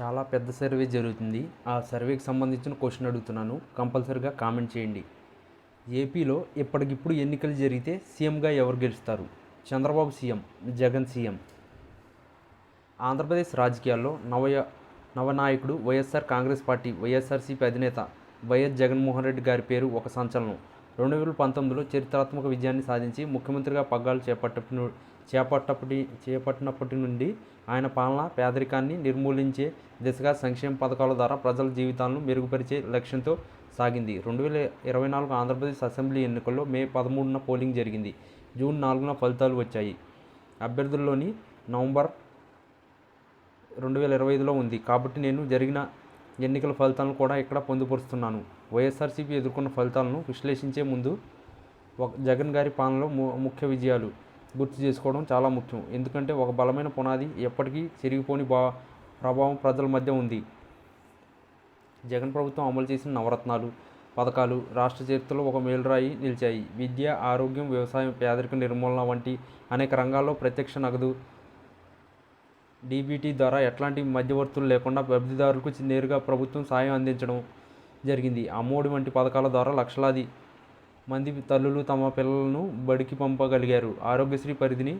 చాలా పెద్ద సర్వే జరుగుతుంది. ఆ సర్వేకి సంబంధించిన క్వశ్చన్ అడుగుతున్నాను. కంపల్సరీగా కామెంట్ చేయండి. ఏపీలో ఇప్పటికిప్పుడు ఎన్నికలు జరిగితే సీఎంగా ఎవరు గెలుస్తారు? Chandrababu CM Jagan CM. Andhra Pradesh రాజకీయాల్లో నవయ నవనాయకుడు వైఎస్ఆర్ కాంగ్రెస్ పార్టీ వైఎస్ఆర్సీపీ అధినేత వైఎస్ జగన్మోహన్ రెడ్డి గారి పేరు ఒక సంచలనం. రెండు వేల పంతొమ్మిదిలో చరిత్రాత్మక విజయాన్ని సాధించి ముఖ్యమంత్రిగా పగ్గాలు చేపట్టపు చేపట్టప్పటి చేపట్టినప్పటి నుండి ఆయన పాలన పేదరికాన్ని నిర్మూలించే దిశగా సంక్షేమ పథకాల ద్వారా ప్రజల జీవితాలను మెరుగుపరిచే లక్ష్యంతో సాగింది. రెండు వేల ఇరవై నాలుగు ఆంధ్రప్రదేశ్ అసెంబ్లీ ఎన్నికల్లో మే పదమూడున పోలింగ్ జరిగింది. జూన్ నాలుగున ఫలితాలు వచ్చాయి. అభ్యర్థుల్లోని నవంబర్ రెండు వేల ఇరవై ఐదులో ఉంది. కాబట్టి నేను జరిగిన ఎన్నికల ఫలితాలను కూడా ఇక్కడ పొందుపరుస్తున్నాను. వైఎస్ఆర్సీపీ ఎదుర్కొన్న ఫలితాలను విశ్లేషించే ముందు ఒక జగన్ గారి పాలనలో ము ముఖ్య విజయాలు గుర్తు చేసుకోవడం చాలా ముఖ్యం. ఎందుకంటే ఒక బలమైన పునాది ఎప్పటికీ చిరిగిపోని బా ప్రభావం ప్రజల మధ్య ఉంది. జగన్ ప్రభుత్వం అమలు చేసిన నవరత్నాలు పథకాలు రాష్ట్ర చరిత్రలో ఒక మేలురాయి నిలిచాయి. విద్య ఆరోగ్యం వ్యవసాయం పేదరిక నిర్మూలన వంటి అనేక రంగాల్లో ప్రత్యక్ష నగదు డీబీటీ ద్వారా ఎట్లాంటి మధ్యవర్తులు లేకుండా లబ్ధిదారులకు నేరుగా ప్రభుత్వం సాయం అందించడం జరిగింది. అమ్మఒడి వంటి పథకాల ద్వారా లక్షలాది మంది తల్లులు తమ పిల్లలను బడికి పంపగలిగారు. ఆరోగ్యశ్రీ పరిధిని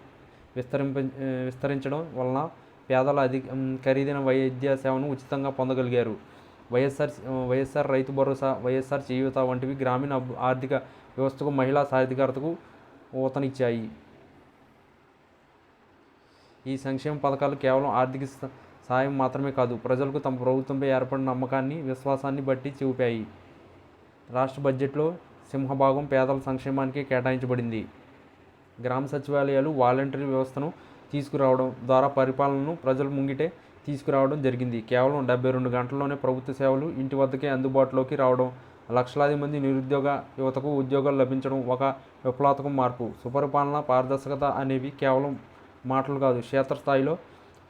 విస్తరింప విస్తరించడం వలన పేదల అధిక ఖరీదైన వైద్య సేవను ఉచితంగా పొందగలిగారు. వైఎస్ఆర్ వైఎస్ఆర్ రైతు భరోసా వైఎస్ఆర్ చేయూత వంటివి గ్రామీణ ఆర్థిక వ్యవస్థకు మహిళా సాధికారతకు ఊతనిచ్చాయి. ఈ సంక్షేమ పథకాలు కేవలం ఆర్థిక స- సాయం మాత్రమే కాదు ప్రజలకు తమ ప్రభుత్వంపై ఏర్పడిన నమ్మకాన్ని విశ్వాసాన్ని బట్టి చూపాయి. రాష్ట్ర బడ్జెట్లో సింహభాగం పేదల సంక్షేమానికి కేటాయించబడింది. గ్రామ సచివాలయాలు వాలంటరీ వ్యవస్థను తీసుకురావడం ద్వారా పరిపాలనను ప్రజల ముంగిటే తీసుకురావడం జరిగింది. కేవలం డెబ్బై రెండు గంటల్లోనే ప్రభుత్వ సేవలు ఇంటి వద్దకే అందుబాటులోకి రావడం లక్షలాది మంది నిరుద్యోగ యువతకు ఉద్యోగాలు లభించడం ఒక విప్లవాత్మక మార్పు. సుపరిపాలన పారదర్శకత అనేవి కేవలం మాటలు కాదు క్షేత్రస్థాయిలో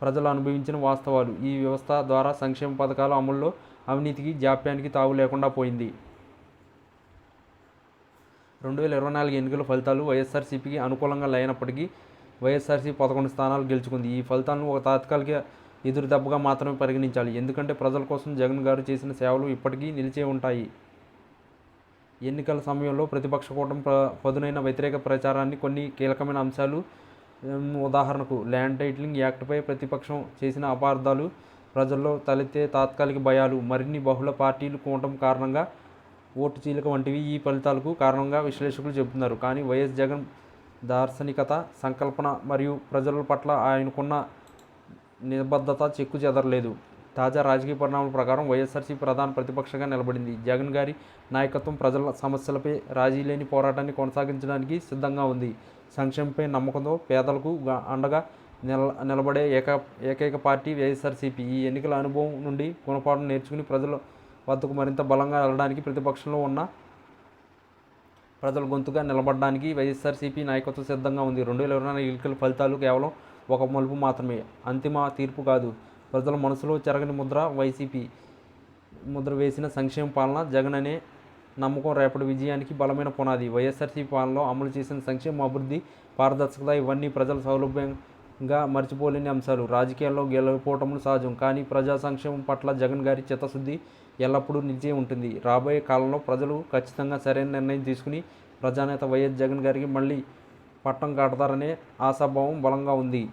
ప్రజలు అనుభవించిన వాస్తవాలు. ఈ వ్యవస్థ ద్వారా సంక్షేమ పథకాల అమల్లో అవినీతికి జాప్యానికి తావు లేకుండా పోయింది. రెండు వేల ఇరవై నాలుగు ఎన్నికల ఫలితాలు వైఎస్ఆర్సీపీకి అనుకూలంగా లేనప్పటికీ వైఎస్ఆర్సీ పదకొండు స్థానాలు గెలుచుకుంది. ఈ ఫలితాలను ఒక తాత్కాలిక ఎదురు దెబ్బగా మాత్రమే పరిగణించాలి. ఎందుకంటే ప్రజల కోసం జగన్ గారు చేసిన సేవలు ఇప్పటికీ నిలిచే ఉంటాయి. ఎన్నికల సమయంలో ప్రతిపక్ష కూటమి ప్ర పదునైన వ్యతిరేక ప్రచారాన్ని కొన్ని కీలకమైన అంశాలు ఉదాహరణకు ల్యాండ్ టైటిలింగ్ యాక్ట్పై ప్రతిపక్షం చేసిన అపార్థాలు ప్రజల్లో తలెత్తే తాత్కాలిక భయాలు మరిన్ని బహుళ పార్టీలు కూటమి కారణంగా ఓటు చీలిక వంటివి ఈ ఫలితాలకు కారణంగా విశ్లేషకులు చెబుతున్నారు. కానీ వైఎస్ జగన్ దార్శనికత సంకల్పన మరియు ప్రజల పట్ల ఆయనకున్న నిబద్ధత చెక్కు చెదరలేదు. తాజా రాజకీయ పరిణామాల ప్రకారం వైఎస్ఆర్సీ ప్రధాన ప్రతిపక్షంగా నిలబడింది. జగన్ గారి నాయకత్వం ప్రజల సమస్యలపై రాజీ లేని పోరాటాన్ని కొనసాగించడానికి సిద్ధంగా ఉంది. సంక్షేమంపై నమ్మకంతో పేదలకు అండగా నిల నిలబడే ఏక ఏకైక పార్టీ వైఎస్ఆర్సీపీ. ఈ ఎన్నికల అనుభవం నుండి గుణపాఠం నేర్చుకుని ప్రజలు వద్దకు మరింత బలంగా వెళ్ళడానికి ప్రతిపక్షంలో ఉన్న ప్రజల గొంతుగా నిలబడడానికి వైఎస్ఆర్సీపీ నాయకత్వం సిద్ధంగా ఉంది. రెండు వేల ఇరవై నాలుగు ఎన్నికల ఫలితాలు కేవలం ఒక మలుపు మాత్రమే. అంతిమ తీర్పు కాదు. ప్రజల మనసులో చెరగని ముద్ర వైసీపీ ముద్ర వేసిన సంక్షేమ పాలన జగన్ అనే నమ్మకం రేపటి విజయానికి బలమైన పునాది. వైఎస్ఆర్సీపీ పాలనలో అమలు చేసిన సంక్షేమ అభివృద్ధి పారదర్శకత ఇవన్నీ ప్రజల సౌలభ్యం గా మర్చిపోలేని అంశాలు. రాజకీయాల్లో గెలుపోవటములు సహజం. కానీ ప్రజా సంక్షేమం పట్ల జగన్ గారి చిత్తశుద్ధి ఎల్లప్పుడూ నిలిచే ఉంటుంది. రాబోయే కాలంలో ప్రజలు ఖచ్చితంగా సరైన నిర్ణయం తీసుకుని ప్రజానేత వైఎస్ జగన్ గారికి మళ్ళీ పట్టం కడతారనే ఆశాభావం బలంగా ఉంది.